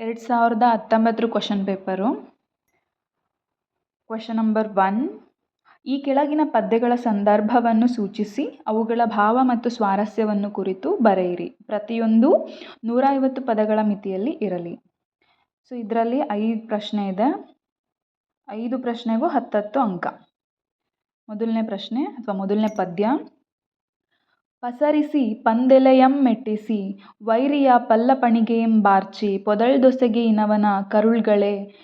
ಎರಡು ಸಾವಿರದ ಹತ್ತೊಂಬತ್ತರ question paper question number one ಈ ಕೆಳಗಿನ ಪದ್ಯಗಳ ಸಂದರ್ಭವನ್ನು ಸೂಚಿಸಿ, ಅವುಗಳ ಭಾವ ಮತ್ತು ಸ್ವಾರಸ್ಯವನ್ನು ಕುರಿತು ಬರೆಯಿರಿ. ಪ್ರತಿಯೊಂದು ನೂರ ಐವತ್ತು ಪದಗಳ ಮಿತಿಯಲ್ಲಿ ಇರಲಿ. ಸೊ ಇದರಲ್ಲಿ ಐದು ಪ್ರಶ್ನೆ ಇದೆ. ಐದು ಪ್ರಶ್ನೆಗೂ ಹತ್ತತ್ತು ಅಂಕ. ಮೊದಲನೇ ಪ್ರಶ್ನೆ ಅಥವಾ ಮೊದಲನೇ ಪದ್ಯ. ಪಸರಿಸಿ ಪಂದೆಲೆಯಂ ಮೆಟ್ಟಿಸಿ, ವೈರಿಯ ಪಲ್ಲಪಣಿಗೆಯೆಂಬಾರ್ಚಿ ಪೊದಳ್ದೊಸೆಗೆ ಇನವನ ಕರುಳ್ಗಳೇ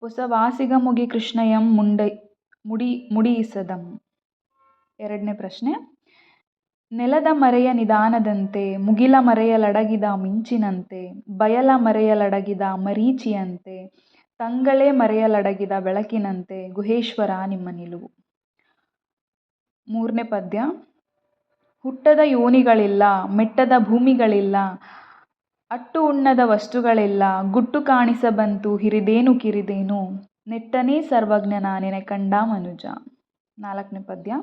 ಪೊಸವಾಸಿಗಮುಗೆ ಕೃಷ್ಣಯಂ ಮುಂಡೈ, ಮುಡಿ, ಮುಡಿಯಿಸದಂ. ಎರಡನೇ ಪ್ರಶ್ನೆ. ನೆಲದ ಮರೆಯ ನಿಧಾನದಂತೆ, ಮುಗಿಲ ಮರೆಯಲಡಗಿದ ಮಿಂಚಿನಂತೆ, ಬಯಲ ಮರೆಯಲಡಗಿದ ಮರೀಚಿಯಂತೆ, ತಂಗಳೇ ಮರೆಯಲಡಗಿದ ಬೆಳಕಿನಂತೆ, ಗುಹೇಶ್ವರ ನಿಮ್ಮ ನಿಲುವು. ಮೂರನೇ ಪದ್ಯ. ಹುಟ್ಟದ ಯೋನಿಗಳಿಲ್ಲ, ಮೆಟ್ಟದ ಭೂಮಿಗಳಿಲ್ಲ, ಅಟ್ಟು ಉಣ್ಣದ ವಸ್ತುಗಳಿಲ್ಲ, ಗುಟ್ಟು ಕಾಣಿಸಬಂತು ಹಿರಿದೇನು ಕಿರಿದೇನು, ನೆಟ್ಟನೇ ಸರ್ವಜ್ಞನ ನೆನೆ ಕಂಡ ಮನುಜ. ನಾಲ್ಕನೇ ಪದ್ಯ.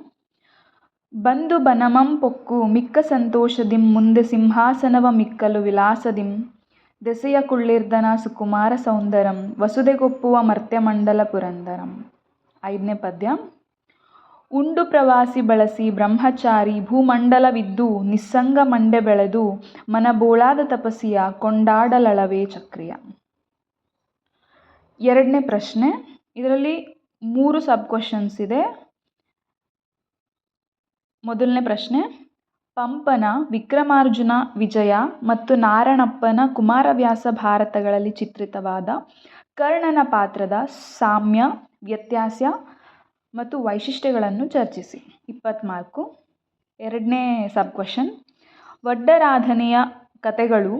ಬಂದು ಬನಮಂ ಪೊಕ್ಕು, ಮಿಕ್ಕ ಸಂತೋಷದಿಂ, ಮುಂದೆ ಸಿಂಹಾಸನವ ಮಿಕ್ಕಲು ವಿಲಾಸದಿಂ, ದೆಸೆಯ ಕುಳ್ಳಿರ್ದನ ಸುಕುಮಾರ ಸೌಂದರಂ ವಸುದೆಗೊಪ್ಪುವ ಮರ್ತ್ಯಮಂಡಲ ಪುರಂದರಂ. ಐದನೇ ಪದ್ಯ. ಉಂಡು ಪ್ರವಾಸಿ ಬಳಸಿ ಬ್ರಹ್ಮಚಾರಿ ಭೂಮಂಡಲವಿದ್ದು ನಿಸ್ಸಂಗ ಮಂಡೆ ಬೆಳೆದು ಮನಬೋಳಾದ ತಪಸ್ಸಿಯ ಕೊಂಡಾಡಲಳವೇ ಚಕ್ರಿಯ. ಎರಡನೇ ಪ್ರಶ್ನೆ. ಇದರಲ್ಲಿ ಮೂರು ಸಬ್ ಕ್ವಶನ್ಸ್ ಇದೆ. ಮೊದಲನೇ ಪ್ರಶ್ನೆ. ಪಂಪನ, ವಿಕ್ರಮಾರ್ಜುನ, ವಿಜಯ ಮತ್ತು ನಾರಣಪ್ಪನ ಕುಮಾರವ್ಯಾಸ ಭಾರತಗಳಲ್ಲಿ ಚಿತ್ರಿತವಾದ ಕರ್ಣನ ಪಾತ್ರದ ಸಾಮ್ಯ ವ್ಯತ್ಯಾಸ ಮತ್ತು ವೈಶಿಷ್ಟ್ಯಗಳನ್ನು ಚರ್ಚಿಸಿ. ಇಪ್ಪತ್ತ್ನಾಲ್ಕು ಎರಡನೇ ಸಬ್ ಕ್ವಶನ್. ವಡ್ಡರಾಧನೆಯ ಕಥೆಗಳು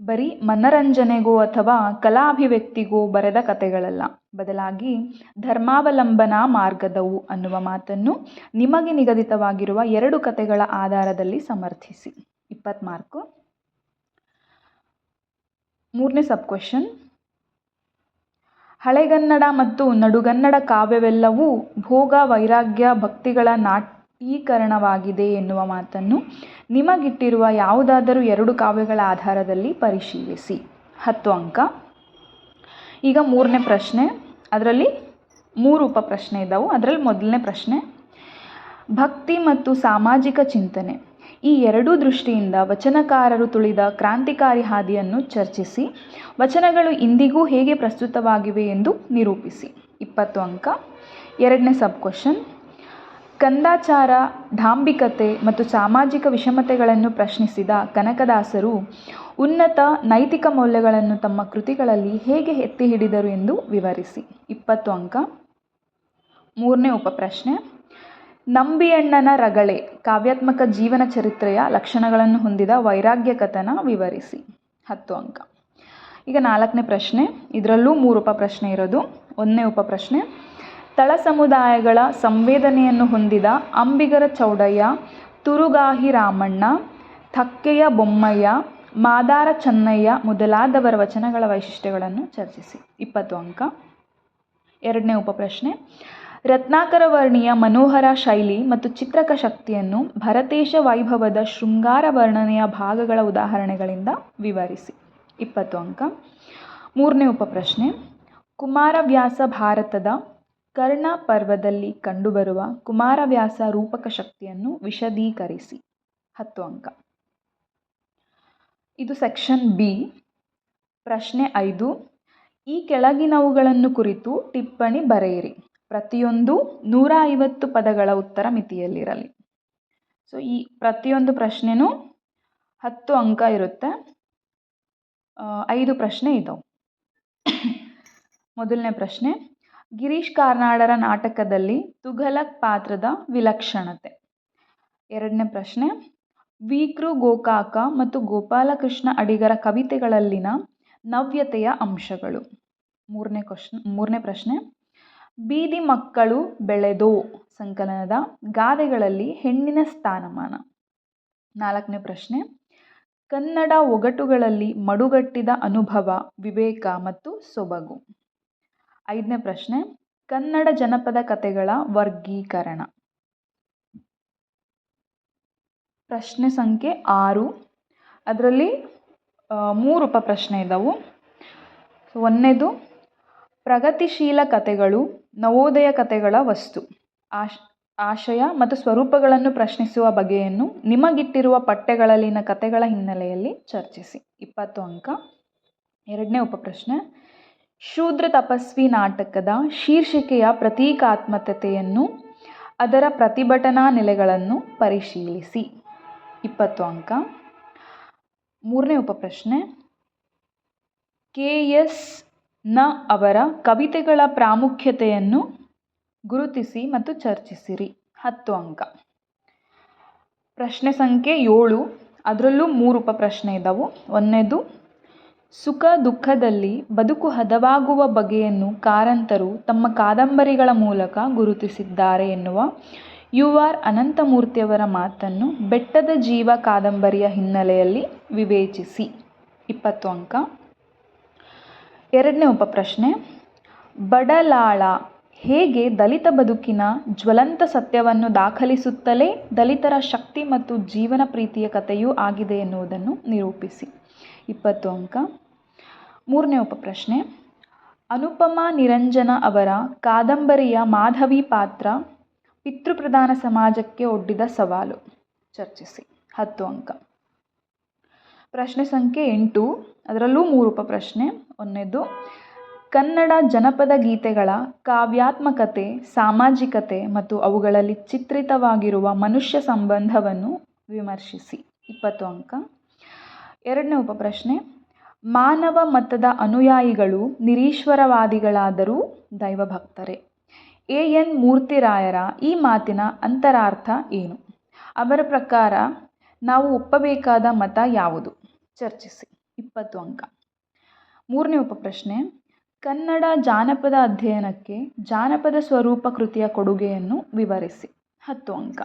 ಬರೀ ಮನರಂಜನೆಗೋ ಅಥವಾ ಕಲಾಭಿವ್ಯಕ್ತಿಗೋ ಬರೆದ ಕಥೆಗಳಲ್ಲ. ಬದಲಾಗಿ ಧರ್ಮಾವಲಂಬನಾ ಮಾರ್ಗದವು ಅನ್ನುವ ಮಾತನ್ನು ನಿಮಗೆ ನಿಗದಿತವಾಗಿರುವ ಎರಡು ಕಥೆಗಳ ಆಧಾರದಲ್ಲಿ ಸಮರ್ಥಿಸಿ. ಇಪ್ಪತ್ತ್ನಾಲ್ಕು ಮೂರನೇ ಸಬ್ ಕ್ವಶನ್. ಹಳೆಗನ್ನಡ ಮತ್ತು ನಡುಗನ್ನಡ ಕಾವ್ಯವೆಲ್ಲವೂ ಭೋಗ ವೈರಾಗ್ಯ ಭಕ್ತಿಗಳ ನಾಟೀಕರಣವಾಗಿದೆ ಎನ್ನುವ ಮಾತನ್ನು ನಿಮಗಿಟ್ಟಿರುವ ಯಾವುದಾದರೂ ಎರಡು ಕಾವ್ಯಗಳ ಆಧಾರದಲ್ಲಿ ಪರಿಶೀಲಿಸಿ. ಹತ್ತು ಅಂಕ. ಈಗ ಮೂರನೇ ಪ್ರಶ್ನೆ. ಅದರಲ್ಲಿ ಮೂರು ಉಪಪ್ರಶ್ನೆ ಇದ್ದಾವೆ ಅದರಲ್ಲಿ ಮೊದಲನೇ ಪ್ರಶ್ನೆ. ಭಕ್ತಿ ಮತ್ತು ಸಾಮಾಜಿಕ ಚಿಂತನೆ. ಈ ಎರಡೂ ದೃಷ್ಟಿಯಿಂದ ವಚನಕಾರರು ತುಳಿದ ಕ್ರಾಂತಿಕಾರಿ ಹಾದಿಯನ್ನು ಚರ್ಚಿಸಿ, ವಚನಗಳು ಇಂದಿಗೂ ಹೇಗೆ ಪ್ರಸ್ತುತವಾಗಿವೆ ಎಂದು ನಿರೂಪಿಸಿ. ಇಪ್ಪತ್ತು ಅಂಕ. ಎರಡನೇ ಸಬ್ ಕ್ವಶನ್. ಕಂದಾಚಾರ, ಡಾಂಬಿಕತೆ ಮತ್ತು ಸಾಮಾಜಿಕ ವಿಷಮತೆಗಳನ್ನು ಪ್ರಶ್ನಿಸಿದ ಕನಕದಾಸರು ಉನ್ನತ ನೈತಿಕ ಮೌಲ್ಯಗಳನ್ನು ತಮ್ಮ ಕೃತಿಗಳಲ್ಲಿ ಹೇಗೆ ಎತ್ತಿ ಹಿಡಿದರು ಎಂದು ವಿವರಿಸಿ. ಇಪ್ಪತ್ತು ಅಂಕ. ಮೂರನೇ ಉಪಪ್ರಶ್ನೆ. ನಂಬಿಯಣ್ಣನ ರಗಳೆ, ಕಾವ್ಯಾತ್ಮಕ ಜೀವನ ಚರಿತ್ರೆಯ ಲಕ್ಷಣಗಳನ್ನು ಹೊಂದಿದ ವೈರಾಗ್ಯ ಕಥನ ವಿವರಿಸಿ. ಹತ್ತು ಅಂಕ. ಈಗ ನಾಲ್ಕನೇ ಪ್ರಶ್ನೆ. ಇದರಲ್ಲೂ ಮೂರು ಉಪಪ್ರಶ್ನೆ ಇರೋದು. ಒಂದನೇ ಉಪಪ್ರಶ್ನೆ ತಳ ಸಮುದಾಯಗಳ ಸಂವೇದನೆಯನ್ನು ಹೊಂದಿದ ಅಂಬಿಗರ ಚೌಡಯ್ಯ, ತುರುಗಾಹಿ ರಾಮಣ್ಣ, ಥಕ್ಕೆಯ ಬೊಮ್ಮಯ್ಯ, ಮಾದಾರ ಚೆನ್ನಯ್ಯ ಮೊದಲಾದವರ ವಚನಗಳ ವೈಶಿಷ್ಟ್ಯಗಳನ್ನು ಚರ್ಚಿಸಿ. ಇಪ್ಪತ್ತು ಅಂಕ. ಎರಡನೇ ಉಪಪ್ರಶ್ನೆ ರತ್ನಾಕರ ವರ್ಣಿಯ ಮನೋಹರ ಶೈಲಿ ಮತ್ತು ಚಿತ್ರಕ ಶಕ್ತಿಯನ್ನು ಭರತೇಶ ವೈಭವದ ಶೃಂಗಾರ ವರ್ಣನೆಯ ಭಾಗಗಳ ಉದಾಹರಣೆಗಳಿಂದ ವಿವರಿಸಿ. ಇಪ್ಪತ್ತು ಅಂಕ. ಮೂರನೇ ಉಪಪ್ರಶ್ನೆ. ಕುಮಾರವ್ಯಾಸ ಭಾರತದ ಕರ್ಣ ಪರ್ವದಲ್ಲಿ ಕಂಡುಬರುವ ಕುಮಾರವ್ಯಾಸ ರೂಪಕ ಶಕ್ತಿಯನ್ನು ವಿಶದೀಕರಿಸಿ. ಹತ್ತು ಅಂಕ. ಇದು ಸೆಕ್ಷನ್ ಬಿ. ಪ್ರಶ್ನೆ ಐದು. ಈ ಕೆಳಗಿನವುಗಳನ್ನು ಕುರಿತು ಟಿಪ್ಪಣಿ ಬರೆಯಿರಿ. ಪ್ರತಿಯೊಂದು ನೂರ ಐವತ್ತು ಪದಗಳ ಉತ್ತರ ಮಿತಿಯಲ್ಲಿರಲಿ. ಸೊ ಈ ಪ್ರತಿಯೊಂದು ಪ್ರಶ್ನೆನೂ ಹತ್ತು ಅಂಕ ಇರುತ್ತೆ. ಐದು ಪ್ರಶ್ನೆ ಇದ್ದವು ಮೊದಲನೇ ಪ್ರಶ್ನೆ, ಗಿರೀಶ್ ಕಾರ್ನಾಡರ ನಾಟಕದಲ್ಲಿ ತುಘಲಕ್ ಪಾತ್ರದ ವಿಲಕ್ಷಣತೆ. ಎರಡನೇ ಪ್ರಶ್ನೆ, ವೀಕ್ರು ಗೋಕಾಕ ಮತ್ತು ಗೋಪಾಲಕೃಷ್ಣ ಅಡಿಗರ ಕವಿತೆಗಳಲ್ಲಿನ ನವ್ಯತೆಯ ಅಂಶಗಳು. ಮೂರನೇ ಕ್ವಶನ್ ಮೂರನೇ ಪ್ರಶ್ನೆ ಬೀದಿ ಮಕ್ಕಳು ಬೆಳೆದೋ, ಸಂಕಲನದ ಗಾದೆಗಳಲ್ಲಿ ಹೆಣ್ಣಿನ ಸ್ಥಾನಮಾನ. ನಾಲ್ಕನೇ ಪ್ರಶ್ನೆ. ಕನ್ನಡ ಒಗಟುಗಳಲ್ಲಿ ಮಡುಗಟ್ಟಿದ ಅನುಭವ, ವಿವೇಕ ಮತ್ತು ಸೊಬಗು. ಐದನೇ ಪ್ರಶ್ನೆ. ಕನ್ನಡ ಜನಪದ ಕಥೆಗಳ ವರ್ಗೀಕರಣ. ಪ್ರಶ್ನೆ ಸಂಖ್ಯೆ ಆರು. ಅದರಲ್ಲಿ ಮೂರು ಉಪಪ್ರಶ್ನೆ ಇದ್ದವು ಸೊ, ಒಂದನೇದು, ಪ್ರಗತಿಶೀಲ ಕಥೆಗಳು ನವೋದಯ ಕಥೆಗಳ ವಸ್ತು. ಆಶ್, ಆಶಯ ಮತ್ತು ಸ್ವರೂಪಗಳನ್ನು ಪ್ರಶ್ನಿಸುವ ಬಗೆಯನ್ನು ನಿಮಗಿಟ್ಟಿರುವ ಪಠ್ಯಗಳಲ್ಲಿನ ಕಥೆಗಳ ಹಿನ್ನೆಲೆಯಲ್ಲಿ ಚರ್ಚಿಸಿ. ಇಪ್ಪತ್ತು ಅಂಕ. ಎರಡನೇ ಉಪಪ್ರಶ್ನೆ. ಶೂದ್ರ ತಪಸ್ವಿ ನಾಟಕದ ಶೀರ್ಷಿಕೆಯ ಪ್ರತೀಕಾತ್ಮಕತೆಯನ್ನು ಅದರ ಪ್ರತಿಭಟನಾ ನೆಲೆಗಳನ್ನು ಪರಿಶೀಲಿಸಿ. ಇಪ್ಪತ್ತು ಅಂಕ. ಮೂರನೇ ಉಪಪ್ರಶ್ನೆ. ಕೆ ಎಸ್ ನ ಅವರ ಕವಿತೆಗಳ ಪ್ರಾಮುಖ್ಯತೆಯನ್ನು ಗುರುತಿಸಿ ಮತ್ತು ಚರ್ಚಿಸಿರಿ. ಹತ್ತು ಅಂಕ. ಪ್ರಶ್ನೆ ಸಂಖ್ಯೆ ಏಳು. ಅದರಲ್ಲೂ ಮೂರು ಉಪಪ್ರಶ್ನೆ ಇದ್ದಾವೆ ಒಂದನೇದು, ಸುಖ ದುಃಖದಲ್ಲಿ ಬದುಕು ಹದವಾಗುವ ಬಗೆಯನ್ನು ಕಾರಂತರು ತಮ್ಮ ಕಾದಂಬರಿಗಳ ಮೂಲಕ ಗುರುತಿಸಿದ್ದಾರೆ ಎನ್ನುವ ಯು ಆರ್ ಅನಂತಮೂರ್ತಿಯವರ ಮಾತನ್ನು ಬೆಟ್ಟದ ಜೀವ ಕಾದಂಬರಿಯ ಹಿನ್ನೆಲೆಯಲ್ಲಿ ವಿವೇಚಿಸಿ. ಇಪ್ಪತ್ತು ಅಂಕ. ಎರಡನೇ ಉಪಪ್ರಶ್ನೆ, ಬಡಲಾಳ ಹೇಗೆ ದಲಿತ ಬದುಕಿನ ಜ್ವಲಂತ ಸತ್ಯವನ್ನು ದಾಖಲಿಸುತ್ತಲೇ ದಲಿತರ ಶಕ್ತಿ ಮತ್ತು ಜೀವನ ಪ್ರೀತಿಯ ಕಥೆಯೂ ಆಗಿದೆ ಎನ್ನುವುದನ್ನು ನಿರೂಪಿಸಿ. ಇಪ್ಪತ್ತು ಅಂಕ. ಮೂರನೇ ಉಪಪ್ರಶ್ನೆ, ಅನುಪಮಾ ನಿರಂಜನ ಅವರ ಕಾದಂಬರಿಯ ಮಾಧವಿ ಪಾತ್ರ ಪಿತೃಪ್ರಧಾನ ಸಮಾಜಕ್ಕೆ ಒಡ್ಡಿದ ಸವಾಲು. ಚರ್ಚಿಸಿ. ಹತ್ತು ಅಂಕ. ಪ್ರಶ್ನೆ ಸಂಖ್ಯೆ ಎಂಟು. ಅದರಲ್ಲೂ ಮೂರು ಉಪಪ್ರಶ್ನೆ. ಒಂದನೇದು, ಕನ್ನಡ ಜನಪದ ಗೀತೆಗಳ ಕಾವ್ಯಾತ್ಮಕತೆ, ಸಾಮಾಜಿಕತೆ ಮತ್ತು ಅವುಗಳಲ್ಲಿ ಚಿತ್ರಿತವಾಗಿರುವ ಮನುಷ್ಯ ಸಂಬಂಧವನ್ನು ವಿಮರ್ಶಿಸಿ. ಇಪ್ಪತ್ತು ಅಂಕ. ಎರಡನೇ ಉಪಪ್ರಶ್ನೆ, ಮಾನವ ಮತದ ಅನುಯಾಯಿಗಳು ನಿರೀಶ್ವರವಾದಿಗಳಾದರೂ ದೈವಭಕ್ತರೇ. ಎ. ಎನ್. ಮೂರ್ತಿರಾಯರ ಈ ಮಾತಿನ ಅಂತರಾರ್ಥ ಏನು? ಅವರ ಪ್ರಕಾರ, ನಾವು ಒಪ್ಪಬೇಕಾದ ಮತ ಯಾವುದು? ಚರ್ಚಿಸಿ. ಇಪ್ಪತ್ತು ಅಂಕ. ಮೂರನೇ ಉಪಪ್ರಶ್ನೆ. ಕನ್ನಡ ಜಾನಪದ ಅಧ್ಯಯನಕ್ಕೆ ಜಾನಪದ ಸ್ವರೂಪ ಕೃತಿಯ ಕೊಡುಗೆಯನ್ನು ವಿವರಿಸಿ. ಹತ್ತು ಅಂಕ.